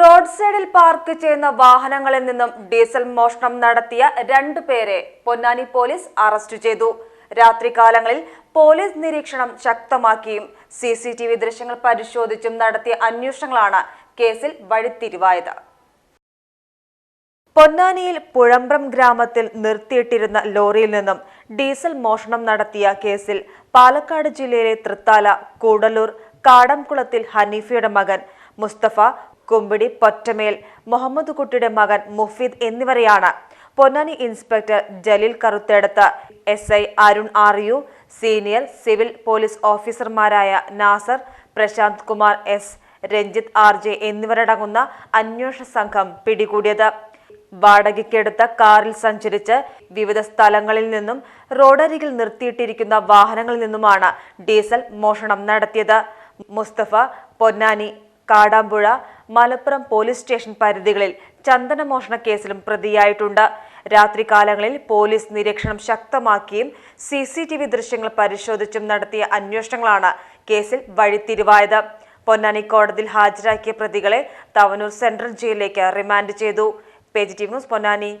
Road സൈഡിൽ park ചെയ്യുന്ന വാഹനങ്ങളിൽ നിന്നും ഡീസൽ മോഷണം നടത്തിയ രണ്ടു പേരെ പൊന്നാനി പോലീസ് അറസ്റ്റ് ചെയ്തു. രാത്രികാലങ്ങളിൽ പോലീസ് നിരീക്ഷണം ശക്തമാക്കിയും സി സി ടി വി ദൃശ്യങ്ങൾ പരിശോധിച്ചും നടത്തിയ അന്വേഷണങ്ങളാണ് കേസിൽ വഴിത്തിരിവായത്. പൊന്നാനിയിൽ പുഴമ്പ്രം ഗ്രാമത്തിൽ നിർത്തിയിട്ടിരുന്ന ലോറിയിൽ നിന്നും ഡീസൽ മോഷണം നടത്തിയ കേസിൽ പാലക്കാട് ജില്ലയിലെ തൃത്താല കൂടലൂർ കാടംകുളത്തിൽ ഹനീഫയുടെ മകൻ മുസ്തഫ കുമ്പിടി പൊറ്റമേൽ മുഹമ്മദ് കുട്ടിയുടെ മകൻ മുഫീദ് എന്നിവരെയാണ് Ponnani inspector Jaleel കറുത്തെടുത്ത് S I Arun R U senior civil police ഓഫീസർമാരായ Nasar Prashanth Kumar S Ranjith R J എന്നിവരടങ്ങുന്ന അന്വേഷണ സംഘം പിടികൂടിയത്. വാടകയ്ക്കെടുത്ത കാറിൽ സഞ്ചരിച്ച് വിവിധ സ്ഥലങ്ങളിൽ നിന്നും റോഡരികിൽ നിർത്തിയിട്ടിരിക്കുന്ന വാഹനങ്ങളിൽ നിന്നുമാണ് ഡീസൽ മോഷണം നടത്തിയത്. മുസ്തഫ പൊന്നാനി കാടാമ്പുഴ മലപ്പുറം പോലീസ് സ്റ്റേഷൻ പരിധികളിൽ ചന്ദനമോഷണ കേസിലും പ്രതിയായിട്ടുണ്ട്. രാത്രികാലങ്ങളിൽ പോലീസ് നിരീക്ഷണം ശക്തമാക്കിയും സി സി ടി വി ദൃശ്യങ്ങൾ പരിശോധിച്ചും നടത്തിയ അന്വേഷണങ്ങളാണ് കേസിൽ വഴിത്തിരിവായത്. പൊന്നാനി കോടതിയിൽ ഹാജരാക്കിയ പ്രതികളെ തവനൂർ സെൻട്രൽ ജയിലിലേക്ക് റിമാൻഡ് ചെയ്തു. Page T news Ponnani.